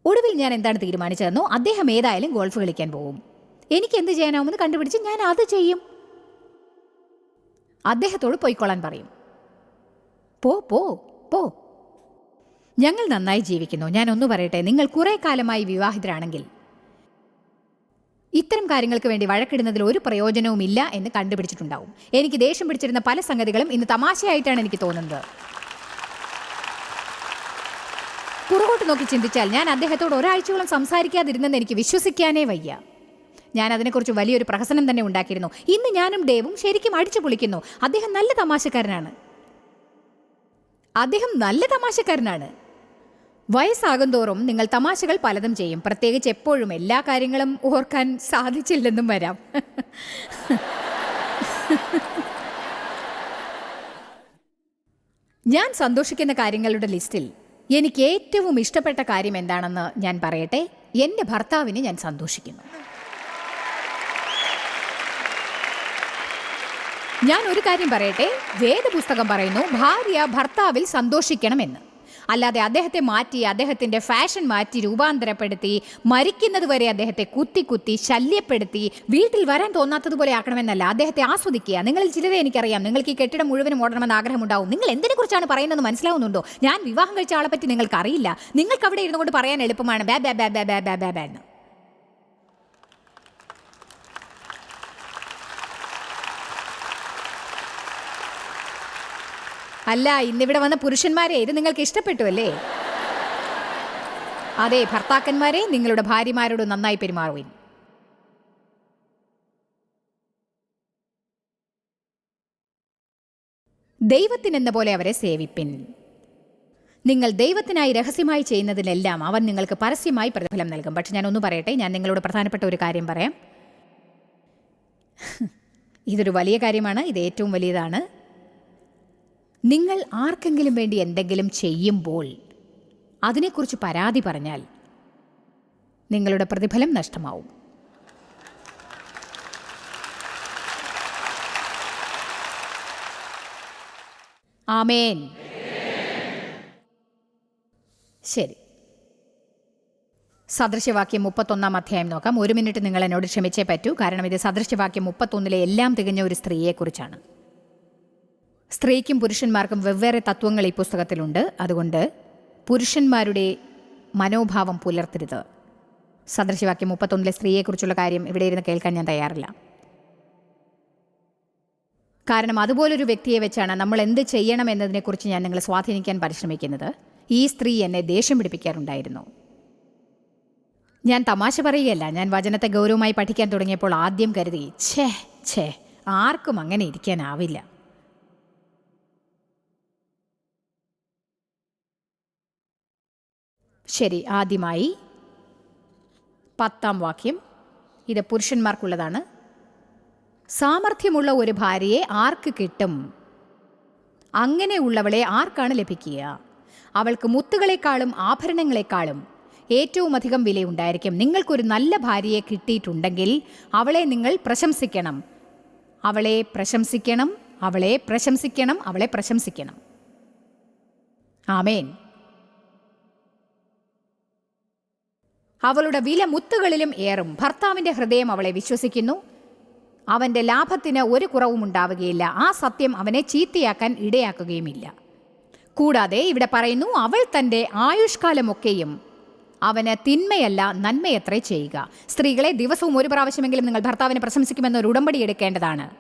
ഒടുവിൽ ഞാൻ എന്താണ് തീരുമാനിച്ചതെന്നോ അദ്ദേഹം ഏതായാലും ഗോൾഫ് കളിക്കാൻ പോകും. എനിക്ക് എന്ത് ചെയ്യാനാവുമെന്ന് കണ്ടുപിടിച്ച് ഞാൻ അത് ചെയ്യും. അദ്ദേഹത്തോട് പോയിക്കൊള്ളാൻ പറയും. പോ പോ പോ. ഞങ്ങൾ നന്നായി ജീവിക്കുന്നു. ഞാൻ ഒന്ന് പറയട്ടെ നിങ്ങൾ കുറെ കാലമായി വിവാഹിതരാണെങ്കിൽ ഇത്തരം കാര്യങ്ങൾക്ക് വേണ്ടി വഴക്കിടുന്നതിൽ ഒരു പ്രയോജനവും ഇല്ല എന്ന് കണ്ടുപിടിച്ചിട്ടുണ്ടാവും. എനിക്ക് ദേഷ്യം പിടിച്ചിരുന്ന പല സംഗതികളും ഇന്ന് തമാശയായിട്ടാണ് എനിക്ക് തോന്നുന്നത്. പുറകോട്ട് നോക്കി ചിന്തിച്ചാൽ ഞാൻ അദ്ദേഹത്തോട് ഒരാഴ്ചയോളം സംസാരിക്കാതിരുന്നെന്ന് എനിക്ക് വിശ്വസിക്കാനേ വയ്യ. ഞാൻ അതിനെക്കുറിച്ച് വലിയൊരു പ്രഹസനം തന്നെ ഉണ്ടാക്കിയിരുന്നു. ഇന്ന് ഞാനും ഡേവും ശരിക്കും അടിച്ചു പൊളിക്കുന്നു. അദ്ദേഹം നല്ല തമാശക്കാരനാണ്. അദ്ദേഹം നല്ല തമാശക്കാരനാണ്. വയസ്സാകും തോറും നിങ്ങൾ തമാശകൾ പലതും ചെയ്യും. പ്രത്യേകിച്ച് എപ്പോഴും എല്ലാ കാര്യങ്ങളും ഓർക്കാൻ സാധിച്ചില്ലെന്നും വരാം. ഞാൻ സന്തോഷിക്കുന്ന കാര്യങ്ങളുടെ ലിസ്റ്റിൽ എനിക്ക് ഏറ്റവും ഇഷ്ടപ്പെട്ട കാര്യം എന്താണെന്ന് ഞാൻ പറയട്ടെ? എന്റെ ഭർത്താവിനെ ഞാൻ സന്തോഷിക്കുന്നു. ഞാൻ ഒരു കാര്യം പറയട്ടെ? വേദപുസ്തകം പറയുന്നു ഭാര്യ ഭർത്താവിൽ സന്തോഷിക്കണമെന്ന്. അല്ലാതെ അദ്ദേഹത്തെ മാറ്റി അദ്ദേഹത്തിന്റെ ഫാഷൻ മാറ്റി രൂപാന്തരപ്പെടുത്തി മരിക്കുന്നത് വരെ അദ്ദേഹത്തെ കുത്തി കുത്തി ശല്യപ്പെടുത്തി വീട്ടിൽ വരാൻ തോന്നാത്തതുപോലെ ആക്കണമെന്നല്ല അദ്ദേഹത്തെ ആസ്വദിക്കുക നിങ്ങളിൽ ചിലരെ എനിക്കറിയാം നിങ്ങൾക്ക് ഈ കെട്ടിടം മുഴുവനും ഓടണമെന്ന് ആഗ്രഹമുണ്ടാവും നിങ്ങൾ എന്തിനെക്കുറിച്ചാണ് പറയുന്നത് മനസ്സിലാവുന്നുണ്ടോ ഞാൻ വിവാഹം കഴിച്ച ആളെപ്പറ്റി നിങ്ങൾക്ക് അറിയില്ല നിങ്ങൾക്ക് അവിടെ ഇരുന്നുകൊണ്ട് പറയാൻ എളുപ്പമാണ് ബാ ബാ ബാ ബാ ബാ ബാ ബാ എന്ന് അല്ല ഇന്നിവിടെ വന്ന പുരുഷന്മാരെ ഇത് നിങ്ങൾക്ക് ഇഷ്ടപ്പെട്ടു അല്ലേ അതെ ഭർത്താക്കന്മാരെ നിങ്ങളുടെ ഭാര്യമാരോട് നന്നായി പെരുമാറുവിൻ. ദൈവത്തിനെന്ന പോലെ അവരെ സേവിപ്പിൻ. നിങ്ങൾ ദൈവത്തിനായി രഹസ്യമായി ചെയ്യുന്നതിലെല്ലാം അവൻ നിങ്ങൾക്ക് പരസ്യമായി പ്രതിഫലം നൽകും. പക്ഷെ ഞാൻ ഒന്ന് പറയട്ടെ ഞാൻ നിങ്ങളോട് പ്രധാനപ്പെട്ട ഒരു കാര്യം പറയാം. ഇതൊരു വലിയ കാര്യമാണ് ഇത് ഏറ്റവും വലിയതാണ്. നിങ്ങൾ ആർക്കെങ്കിലും വേണ്ടി എന്തെങ്കിലും ചെയ്യുമ്പോൾ അതിനെക്കുറിച്ച് പരാതി പറഞ്ഞാൽ നിങ്ങളുടെ പ്രതിഫലം നഷ്ടമാവും. ആമേൻ. ശരി. സദൃശവാക്യം മുപ്പത്തൊന്നാം അധ്യായം നോക്കാം. ഒരു മിനിറ്റ് നിങ്ങൾ എന്നോട് ക്ഷമിച്ചേ പറ്റൂ. കാരണം ഇത് സദൃശവാക്യം മുപ്പത്തൊന്നിലെ എല്ലാം തികഞ്ഞ ഒരു സ്ത്രീയെക്കുറിച്ചാണ്. സ്ത്രീക്കും പുരുഷന്മാർക്കും വെവ്വേറെ തത്വങ്ങൾ ഈ പുസ്തകത്തിലുണ്ട്. അതുകൊണ്ട് പുരുഷന്മാരുടെ മനോഭാവം പുലർത്തരുത്. സദൃശവാക്യം മുപ്പത്തൊന്നിലെ സ്ത്രീയെക്കുറിച്ചുള്ള കാര്യം ഇവിടെ ഇരുന്ന് കേൾക്കാൻ ഞാൻ തയ്യാറില്ല. കാരണം അതുപോലൊരു വ്യക്തിയെ വെച്ചാണ് നമ്മൾ എന്ത് ചെയ്യണം എന്നതിനെക്കുറിച്ച് ഞാൻ നിങ്ങളെ സ്വാധീനിക്കാൻ പരിശ്രമിക്കുന്നത്. ഈ സ്ത്രീ എന്നെ ദേഷ്യം പിടിപ്പിക്കാറുണ്ടായിരുന്നു. ഞാൻ തമാശ പറയുകയല്ല. ഞാൻ വചനത്തെ ഗൗരവമായി പഠിക്കാൻ തുടങ്ങിയപ്പോൾ ആദ്യം കരുതി ഛേ ഛേ ആർക്കും അങ്ങനെ ഇരിക്കാനാവില്ല. ശരി ആദ്യമായി പത്താം വാക്യം. ഇത് പുരുഷന്മാർക്കുള്ളതാണ്. സാമർഥ്യമുള്ള ഒരു ഭാര്യയെ ആർക്ക് കിട്ടും? അങ്ങനെയുള്ളവളെ ആർക്കാണ് ലഭിക്കുക? അവൾക്ക് മുത്തുകളെക്കാളും ആഭരണങ്ങളെക്കാളും ഏറ്റവും അധികം വിലയുണ്ടായിരിക്കും നിങ്ങൾക്കൊരു നല്ല ഭാര്യയെ കിട്ടിയിട്ടുണ്ടെങ്കിൽ അവളെ നിങ്ങൾ പ്രശംസിക്കണം. അവളെ പ്രശംസിക്കണം അവളെ പ്രശംസിക്കണം അവളെ പ്രശംസിക്കണം. ആമേൻ. അവളുടെ വില മുത്തുകളിലും ഏറും. ഭർത്താവിന്റെ ഹൃദയം അവളെ വിശ്വസിക്കുന്നു. അവന്റെ ലാഭത്തിന് ഒരു കുറവും ഉണ്ടാവുകയില്ല. ആ സത്യം അവനെ ചീത്തയാക്കാൻ ഇടയാക്കുകയുമില്ല. കൂടാതെ ഇവിടെ പറയുന്നു അവൾ തന്റെ ആയുഷ്കാലമൊക്കെയും അവന് തിന്മയല്ല നന്മയത്രേ ചെയ്യുക. സ്ത്രീകളെ ദിവസവും ഒരു പ്രാവശ്യമെങ്കിലും നിങ്ങൾ ഭർത്താവിനെ പ്രശംസിക്കുമെന്ന് ഒരു ഉടമ്പടി എടുക്കേണ്ടതാണ്.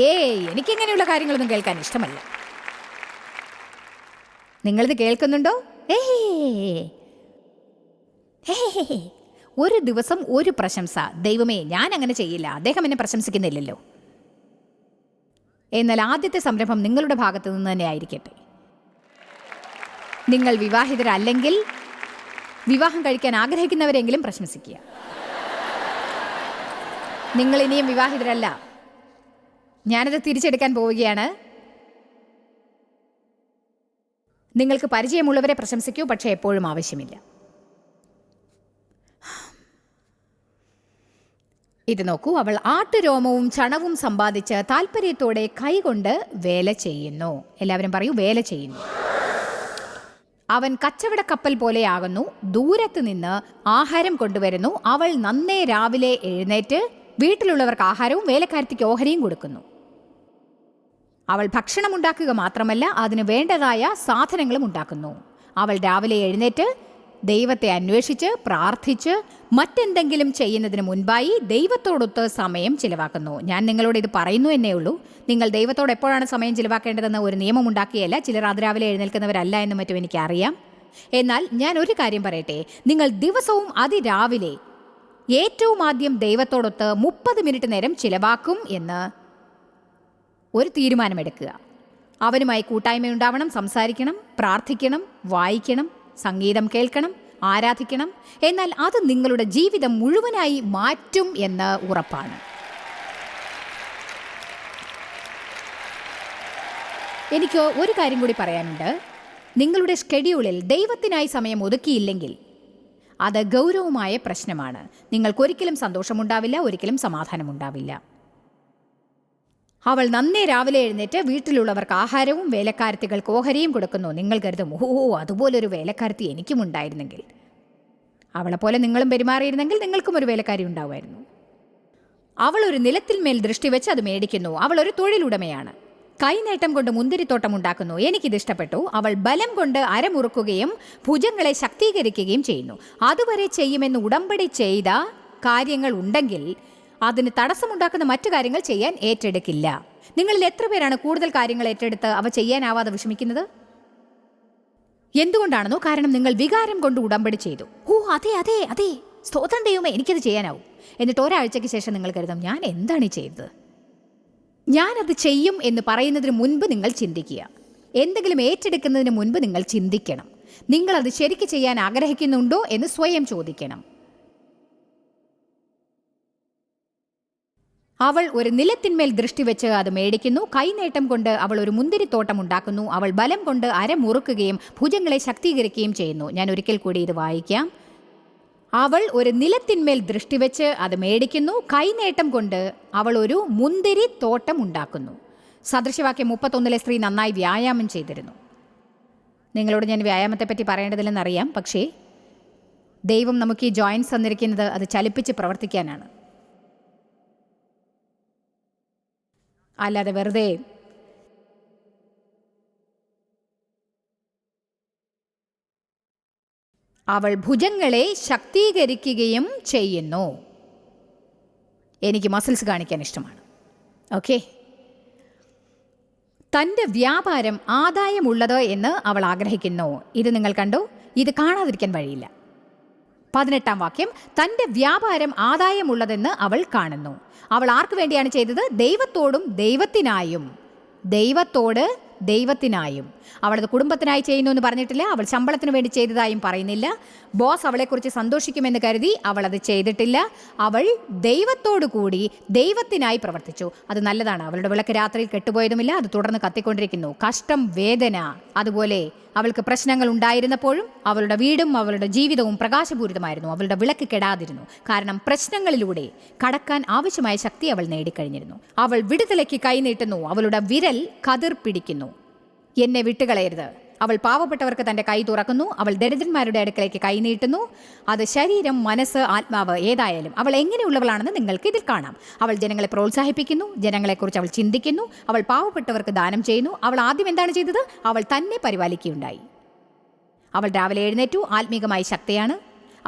ഏയ് എനിക്കിങ്ങനെയുള്ള കാര്യങ്ങളൊന്നും കേൾക്കാൻ ഇഷ്ടമല്ല. നിങ്ങളിത് കേൾക്കുന്നുണ്ടോ? ഒരു ദിവസം ഒരു പ്രശംസ. ദൈവമേ ഞാൻ അങ്ങനെ ചെയ്യില്ല. അദ്ദേഹം എന്നെ പ്രശംസിക്കുന്നില്ലല്ലോ. എന്നാൽ ആദ്യത്തെ സംരംഭം നിങ്ങളുടെ ഭാഗത്തു നിന്ന് തന്നെ ആയിരിക്കട്ടെ. നിങ്ങൾ വിവാഹിതരല്ലെങ്കിൽ വിവാഹം കഴിക്കാൻ ആഗ്രഹിക്കുന്നവരെങ്കിലും പ്രശംസിക്കുക. നിങ്ങൾ ഇനിയും വിവാഹിതരല്ല. ഞാനത് തിരിച്ചെടുക്കാൻ പോവുകയാണ്. നിങ്ങൾക്ക് പരിചയമുള്ളവരെ പ്രശംസിക്കൂ പക്ഷേ എപ്പോഴും ആവശ്യമില്ല. ഇത് നോക്കൂ അവൾ ആട്ടുരോമവും ചണവും സമ്പാദിച്ച് താല്പര്യത്തോടെ കൈകൊണ്ട് വേല ചെയ്യുന്നു. എല്ലാവരും പറയൂ വേല ചെയ്യുന്നു. അവൻ കച്ചവട കപ്പൽ പോലെയാകുന്നു ദൂരത്ത് നിന്ന് ആഹാരം കൊണ്ടുവരുന്നു. അവൾ നന്നേ രാവിലെ എഴുന്നേറ്റ് വീട്ടിലുള്ളവർക്ക് ആഹാരവും വേലക്കാരത്തിക്ക് ഓഹരിയും കൊടുക്കുന്നു. അവൾ ഭക്ഷണം ഉണ്ടാക്കുക മാത്രമല്ല അതിന് വേണ്ടതായ സാധനങ്ങളും ഉണ്ടാക്കുന്നു. അവൾ രാവിലെ എഴുന്നേറ്റ് ദൈവത്തെ അന്വേഷിച്ച് പ്രാർത്ഥിച്ച് മറ്റെന്തെങ്കിലും ചെയ്യുന്നതിന് മുൻപായി ദൈവത്തോടൊത്ത് സമയം ചിലവാക്കുന്നു. ഞാൻ നിങ്ങളോട് ഇത് പറയുന്നു എന്നേ ഉള്ളൂ. നിങ്ങൾ ദൈവത്തോട് എപ്പോഴാണ് സമയം ചിലവാക്കേണ്ടതെന്ന് ഒരു നിയമം ഉണ്ടാക്കിയല്ല. ചിലർ അതിരാവിലെ എഴുന്നേൽക്കുന്നവരല്ല എന്നും മറ്റും എനിക്കറിയാം. എന്നാൽ ഞാൻ ഒരു കാര്യം പറയട്ടെ. നിങ്ങൾ ദിവസവും അതിരാവിലെ ഏറ്റവും ആദ്യം ദൈവത്തോടൊത്ത് മുപ്പത് മിനിറ്റ് നേരം ചിലവാക്കും എന്ന് ഒരു തീരുമാനമെടുക്കുക. അവനുമായി കൂട്ടായ്മയുണ്ടാവണം സംസാരിക്കണം പ്രാർത്ഥിക്കണം വായിക്കണം സംഗീതം കേൾക്കണം ആരാധിക്കണം. എന്നാൽ അത് നിങ്ങളുടെ ജീവിതം മുഴുവനായി മാറ്റും എന്ന് ഉറപ്പാണ്. എനിക്ക് ഒരു കാര്യം കൂടി പറയാനുണ്ട്. നിങ്ങളുടെ ഷെഡ്യൂളിൽ ദൈവത്തിനായി സമയം ഒതുക്കിയില്ലെങ്കിൽ അത് ഗൗരവമായ പ്രശ്നമാണ്. നിങ്ങൾക്കൊരിക്കലും സന്തോഷമുണ്ടാവില്ല ഒരിക്കലും സമാധാനമുണ്ടാവില്ല. അവൾ നന്നേ രാവിലെ എഴുന്നേറ്റ് വീട്ടിലുള്ളവർക്ക് ആഹാരവും വേലക്കാരത്തികൾക്ക് ഓഹരിയും കൊടുക്കുന്നു. നിങ്ങൾ കരുതും ഓ അതുപോലൊരു വേലക്കാരത്തി എനിക്കും ഉണ്ടായിരുന്നെങ്കിൽ. അവളെപ്പോലെ നിങ്ങളും പെരുമാറിയിരുന്നെങ്കിൽ നിങ്ങൾക്കും ഒരു വേലക്കാരി ഉണ്ടാവുമായിരുന്നു. അവൾ ഒരു നിലത്തിൽ മേൽ ദൃഷ്ടി വെച്ച് അത് മേടിക്കുന്നു. അവൾ ഒരു തൊഴിലുടമയാണ്. കൈനേട്ടം കൊണ്ട് മുന്തിരിത്തോട്ടം ഉണ്ടാക്കുന്നു. എനിക്കിത് ഇഷ്ടപ്പെട്ടു. അവൾ ബലം കൊണ്ട് അരമുറുക്കുകയും ഭുജങ്ങളെ ശക്തീകരിക്കുകയും ചെയ്യുന്നു. അതുവരെ ചെയ്യുമെന്ന് ഉടമ്പടി ചെയ്ത കാര്യങ്ങൾ ഉണ്ടെങ്കിൽ അതിന് തടസ്സമുണ്ടാക്കുന്ന മറ്റു കാര്യങ്ങൾ ചെയ്യാൻ ഏറ്റെടുക്കില്ല. നിങ്ങളിൽ എത്ര പേരാണ് കൂടുതൽ കാര്യങ്ങൾ ഏറ്റെടുത്ത് അവ ചെയ്യാനാവാതെ വിഷമിക്കുന്നത്? എന്തുകൊണ്ടാണെന്നോ കാരണം നിങ്ങൾ വികാരം കൊണ്ട് ഉടമ്പടി ചെയ്തു. ഓ അതെ അതെ അതെ. സ്തോത്രം ദൈവമേ എനിക്കത് ചെയ്യാനാവും. എന്നിട്ട് ഒരാഴ്ചയ്ക്ക് ശേഷം നിങ്ങൾ കരുതും ഞാൻ എന്താണ് ചെയ്തത്? ഞാനത് ചെയ്യും എന്ന് പറയുന്നതിന് മുൻപ് നിങ്ങൾ ചിന്തിക്കുക. എന്തെങ്കിലും ഏറ്റെടുക്കുന്നതിന് മുൻപ് നിങ്ങൾ ചിന്തിക്കണം. നിങ്ങൾ അത് ശരിക്ക് ചെയ്യാൻ ആഗ്രഹിക്കുന്നുണ്ടോ എന്ന് സ്വയം ചോദിക്കണം. അവൾ ഒരു നിലത്തിന്മേൽ ദൃഷ്ടി വെച്ച് അത് മേടിക്കുന്നു. കൈനേട്ടം കൊണ്ട് അവൾ ഒരു മുന്തിരിത്തോട്ടം ഉണ്ടാക്കുന്നു. അവൾ ബലം കൊണ്ട് അരമുറുക്കുകയും ഭുജങ്ങളെ ശക്തീകരിക്കുകയും ചെയ്യുന്നു. ഞാൻ ഒരിക്കൽ കൂടി ഇത് വായിക്കാം. അവൾ ഒരു നിലത്തിന്മേൽ ദൃഷ്ടി വെച്ച് അത് മേടിക്കുന്നു. കൈനേട്ടം കൊണ്ട് അവൾ ഒരു മുന്തിരി തോട്ടം ഉണ്ടാക്കുന്നു. സദൃശവാക്യം മുപ്പത്തൊന്നിലെ സ്ത്രീ നന്നായി വ്യായാമം ചെയ്തിരുന്നു. നിങ്ങളോട് ഞാൻ വ്യായാമത്തെപ്പറ്റി പറയേണ്ടതില്ലെന്നറിയാം. പക്ഷേ ദൈവം നമുക്ക് ഈ ജോയിൻസ് തന്നിരിക്കുന്നത് അത് ചലിപ്പിച്ച് പ്രവർത്തിക്കാനാണ്. അല്ലാതെ വെറുതെ അവൾ ഭുജങ്ങളെ ശക്തീകരിക്കുകയും ചെയ്യുന്നു. എനിക്ക് മസിൽസ് കാണിക്കാൻ ഇഷ്ടമാണ്. ഓക്കെ തന്റെ വ്യാപാരം ആദായമുള്ളതോ എന്ന് അവൾ ആഗ്രഹിക്കുന്നു. ഇത് നിങ്ങൾ കണ്ടു? ഇത് കാണാതിരിക്കാൻ വഴിയില്ല. പതിനെട്ടാം വാക്യം തന്റെ വ്യാപാരം ആദായമുള്ളതെന്ന് അവൾ കാണുന്നു. അവൾ ആർക്കു വേണ്ടിയാണ് ചെയ്തത്? ദൈവത്തോടും ദൈവത്തിനായും. ദൈവത്തോട് ദൈവത്തിനായും. അവളത് കുടുംബത്തിനായി ചെയ്യുന്നു എന്ന് പറഞ്ഞിട്ടില്ല. അവൾ ശമ്പളത്തിന് വേണ്ടി ചെയ്തതായും പറയുന്നില്ല. ബോസ് അവളെക്കുറിച്ച് സന്തോഷിക്കുമെന്ന് കരുതി അവൾ അത് ചെയ്തിട്ടില്ല. അവൾ ദൈവത്തോടു കൂടി ദൈവത്തിനായി പ്രവർത്തിച്ചു. അത് നല്ലതാണ്. അവളുടെ വിളക്ക് രാത്രിയിൽ കെട്ടുപോയതുമില്ല. അത് തുടർന്ന് കത്തിക്കൊണ്ടിരിക്കുന്നു. കഷ്ടം വേദന അതുപോലെ അവൾക്ക് പ്രശ്നങ്ങൾ ഉണ്ടായിരുന്നപ്പോഴും അവളുടെ വീടും അവളുടെ ജീവിതവും പ്രകാശപൂരിതമായിരുന്നു. അവളുടെ വിളക്ക് കെടാതിരുന്നു. കാരണം പ്രശ്നങ്ങളിലൂടെ കടക്കാൻ ആവശ്യമായ ശക്തി അവൾ നേടിക്കഴിഞ്ഞിരുന്നു. അവൾ വിടുതലയ്ക്ക് കൈനീട്ടുന്നു അവളുടെ വിരൽ കതിർ പിടിക്കുന്നു. എന്നെ വിട്ടുകളയരുത്. അവൾ പാവപ്പെട്ടവർക്ക് തന്റെ കൈ തുറക്കുന്നു. അവൾ ദരിദ്രന്മാരുടെ അടുക്കലേക്ക് കൈനീട്ടുന്നു അത് ശരീരം മനസ്സ് ആത്മാവ് ഏതായാലും അവൾ എങ്ങനെയുള്ളവളാണെന്ന് നിങ്ങൾക്ക് ഇതിൽ കാണാം. അവൾ ജനങ്ങളെ പ്രോത്സാഹിപ്പിക്കുന്നു. ജനങ്ങളെക്കുറിച്ച് അവൾ ചിന്തിക്കുന്നു. അവൾ പാവപ്പെട്ടവർക്ക് ദാനം ചെയ്യുന്നു. അവൾ ആദ്യം എന്താണ് ചെയ്തത്? അവൾ തന്നെ പരിപാലിക്കുകയുണ്ടായി. അവൾ രാവിലെ എഴുന്നേറ്റു. ആത്മീകമായി ശക്തിയാണ്.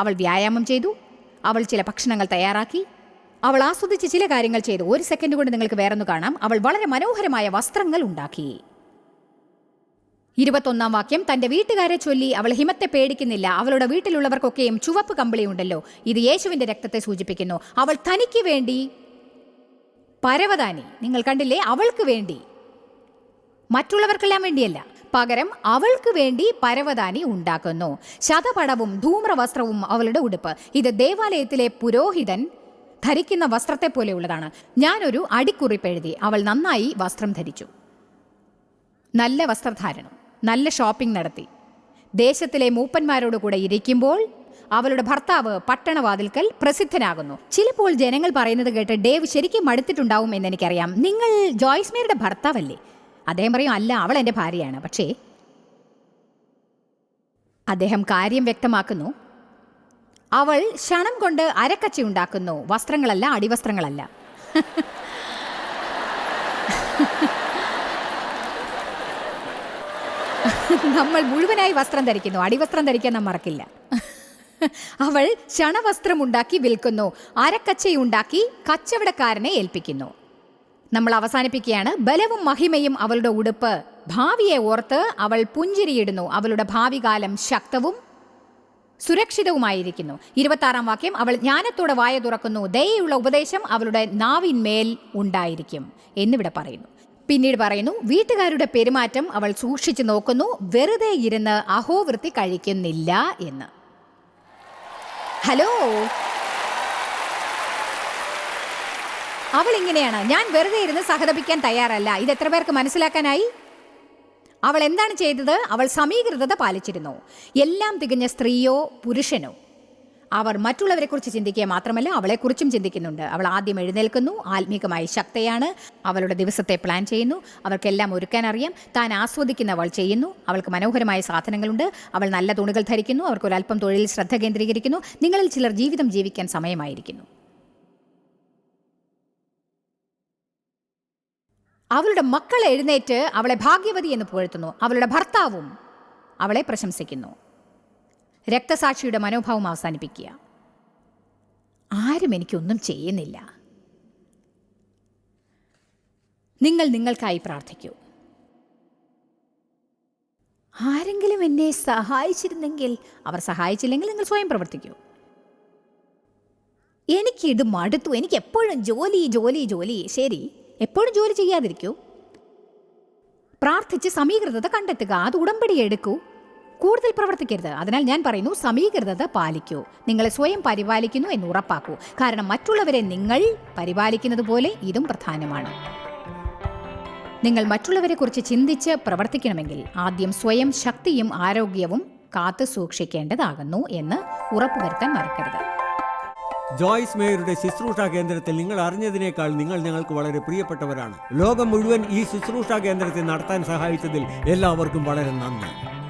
അവൾ വ്യായാമം ചെയ്തു. അവൾ ചില ഭക്ഷണങ്ങൾ തയ്യാറാക്കി. അവൾ ആസ്വദിച്ച് ചില കാര്യങ്ങൾ ചെയ്തു. ഒരു സെക്കൻഡ് കൊണ്ട് നിങ്ങൾക്ക് വേറൊന്ന് കാണാം. അവൾ വളരെ മനോഹരമായ വസ്ത്രങ്ങൾ ഉണ്ടാക്കി. ഇരുപത്തൊന്നാം വാക്യം തന്റെ വീട്ടുകാരെ ചൊല്ലി അവൾ ഹിമത്തെ പേടിക്കുന്നില്ല. അവളുടെ വീട്ടിലുള്ളവർക്കൊക്കെയും ചുവപ്പ് കമ്പിളിയുണ്ടല്ലോ. ഇത് യേശുവിന്റെ രക്തത്തെ സൂചിപ്പിക്കുന്നു. അവൾ തനിക്ക് വേണ്ടി പരവതാനി. നിങ്ങൾ കണ്ടില്ലേ? അവൾക്ക് വേണ്ടി. മറ്റുള്ളവർക്കെല്ലാം വേണ്ടിയല്ല. പകരം അവൾക്ക് വേണ്ടി പരവതാനി ഉണ്ടാക്കുന്നു. ശതപടവും ധൂമ്രവസ്ത്രവും അവളുടെ ഉടുപ്പ്. ഇത് ദേവാലയത്തിലെ പുരോഹിതൻ ധരിക്കുന്ന വസ്ത്രത്തെ പോലെയുള്ളതാണ് ഞാനൊരു അടിക്കുറിപ്പ് എഴുതി. അവൾ നന്നായി വസ്ത്രം ധരിച്ചു. നല്ല വസ്ത്രധാരണം. നല്ല ഷോപ്പിംഗ് നടത്തി. ദേശത്തിലെ മൂപ്പന്മാരോട് കൂടെ ഇരിക്കുമ്പോൾ അവളുടെ ഭർത്താവ് പട്ടണവാതിൽക്കൽ പ്രസിദ്ധനാകുന്നു. ചിലപ്പോൾ ജനങ്ങൾ പറയുന്നത് കേട്ട് ഡേവ് ശരിക്കും മടുത്തിട്ടുണ്ടാവും എന്ന് എനിക്കറിയാം നിങ്ങൾ ജോയ്സ്മേരുടെ ഭർത്താവല്ലേ? അദ്ദേഹം പറയും അല്ല അവൾ എന്റെ ഭാര്യയാണ്. പക്ഷേ അദ്ദേഹം കാര്യം വ്യക്തമാക്കുന്നു. അവൾ ക്ഷണം കൊണ്ട് അരക്കച്ചി ഉണ്ടാക്കുന്നു. വസ്ത്രങ്ങളല്ല അടിവസ്ത്രങ്ങളല്ല. നമ്മൾ മുഴുവനായി വസ്ത്രം ധരിക്കുന്നു. അടിവസ്ത്രം ധരിക്കാൻ നാം മറക്കില്ല. അവൾ ക്ഷണവസ്ത്രം ഉണ്ടാക്കി വിൽക്കുന്നു. അരക്കച്ചയുണ്ടാക്കി കച്ചവടക്കാരനെ ഏൽപ്പിക്കുന്നു. നമ്മൾ അവസാനിപ്പിക്കുകയാണ്. ബലവും മഹിമയും അവളുടെ ഉടുപ്പ്. ഭാവിയെ ഓർത്ത് അവൾ പുഞ്ചിരിയിടുന്നു. അവളുടെ ഭാവി കാലം ശക്തവും സുരക്ഷിതവുമായിരിക്കുന്നു. ഇരുപത്താറാം വാക്യം. അവൾ ജ്ഞാനത്തോടെ വായ തുറക്കുന്നു. ദയുള്ള ഉപദേശം അവളുടെ നാവിന്മേൽ ഉണ്ടായിരിക്കും. എന്നിവിടെ പറയുന്നു. പിന്നീട് പറയുന്നു വീട്ടുകാരുടെ പെരുമാറ്റം അവൾ സൂക്ഷിച്ചു നോക്കുന്നു വെറുതെ ഇരുന്ന് അഹോവൃത്തി കഴിക്കുന്നില്ല എന്ന്. ഹലോ? അവൾ ഇങ്ങനെയാണ് ഞാൻ വെറുതെ ഇരുന്ന് സഹതപിക്കാൻ തയ്യാറല്ല ഇത് എത്ര പേർക്ക് മനസ്സിലാക്കാനായി? അവൾ എന്താണ് ചെയ്തത്? അവൾ സമീകൃതത പാലിച്ചിരുന്നു. എല്ലാം തികഞ്ഞ സ്ത്രീയോ പുരുഷനോ? അവർ മറ്റുള്ളവരെക്കുറിച്ച് ചിന്തിക്കുക മാത്രമല്ല അവളെക്കുറിച്ചും ചിന്തിക്കുന്നുണ്ട്. അവൾ ആദ്യം എഴുന്നേൽക്കുന്നു ആത്മീകമായി ശക്തയാണ്. അവളുടെ ദിവസത്തെ പ്ലാൻ ചെയ്യുന്നു. അവർക്കെല്ലാം ഒരുക്കാൻ അറിയാം. താൻ ആസ്വദിക്കുന്ന അവൾ ചെയ്യുന്നു. അവൾക്ക് മനോഹരമായ സാധനങ്ങളുണ്ട്. അവൾ നല്ല തുണികൾ ധരിക്കുന്നു. അവർക്ക് ഒരല്പം തൊഴിൽ ശ്രദ്ധ കേന്ദ്രീകരിക്കുന്നു. നിങ്ങളിൽ ചിലർ ജീവിതം ജീവിക്കാൻ സമയമായിരിക്കുന്നു. അവളുടെ മക്കളെ എഴുന്നേറ്റ് അവളെ ഭാഗ്യവതി എന്ന് പുകഴ്ത്തുന്നു. അവളുടെ ഭർത്താവും അവളെ പ്രശംസിക്കുന്നു. രക്തസാക്ഷിയുടെ മനോഭാവം അവസാനിപ്പിക്കുക. ആരും എനിക്കൊന്നും ചെയ്യുന്നില്ല. നിങ്ങൾ നിങ്ങൾക്കായി പ്രാർത്ഥിക്കൂ. ആരെങ്കിലും എന്നെ സഹായിച്ചിരുന്നെങ്കിൽ അവർ സഹായിച്ചില്ലെങ്കിൽ നിങ്ങൾ സ്വയം പ്രവർത്തിക്കൂ. എനിക്കിത് മടുത്തു. എനിക്ക് എപ്പോഴും ജോലി ജോലി ജോലി. ശരി എപ്പോഴും ജോലി ചെയ്യാതിരിക്കൂ. പ്രാർത്ഥിച്ച് സമീകൃതത കണ്ടെത്തുക. അത് ഉടമ്പടി എടുക്കൂ. കൂടുതൽ പ്രവർത്തിക്കരുത്. അതിനാൽ ഞാൻ പറയുന്നു സമീകൃതത പാലിക്കൂ. നിങ്ങളെ സ്വയം പരിപാലിക്കുന്നു എന്ന് ഉറപ്പാക്കൂ. കാരണം മറ്റുള്ളവരെ നിങ്ങൾ പരിപാലിക്കുന്നത് പോലെ ഇതും പ്രധാനമാണ്. നിങ്ങൾ മറ്റുള്ളവരെക്കുറിച്ച് ചിന്തിച്ച് പ്രവർത്തിക്കണമെങ്കിൽ ആദ്യം സ്വയം ശക്തിയും ആരോഗ്യവും കാത്തു സൂക്ഷിക്കേണ്ടതാകുന്നു എന്ന് ഉറപ്പുവരുത്താൻ മറക്കരുത്. ജോയ്സ് മേയറുടെ ശുശ്രൂഷ കേന്ദ്രത്തിൽ നിങ്ങൾ അറിഞ്ഞതിനേക്കാൾ നിങ്ങൾ ഞങ്ങൾക്ക് വളരെ പ്രിയപ്പെട്ടവരാണ്. ലോകം മുഴുവൻ ഈ ശുശ്രൂഷ കേന്ദ്രത്തെ നടത്താൻ സഹായിച്ചതിൽ എല്ലാവർക്കും വളരെ നന്ദി.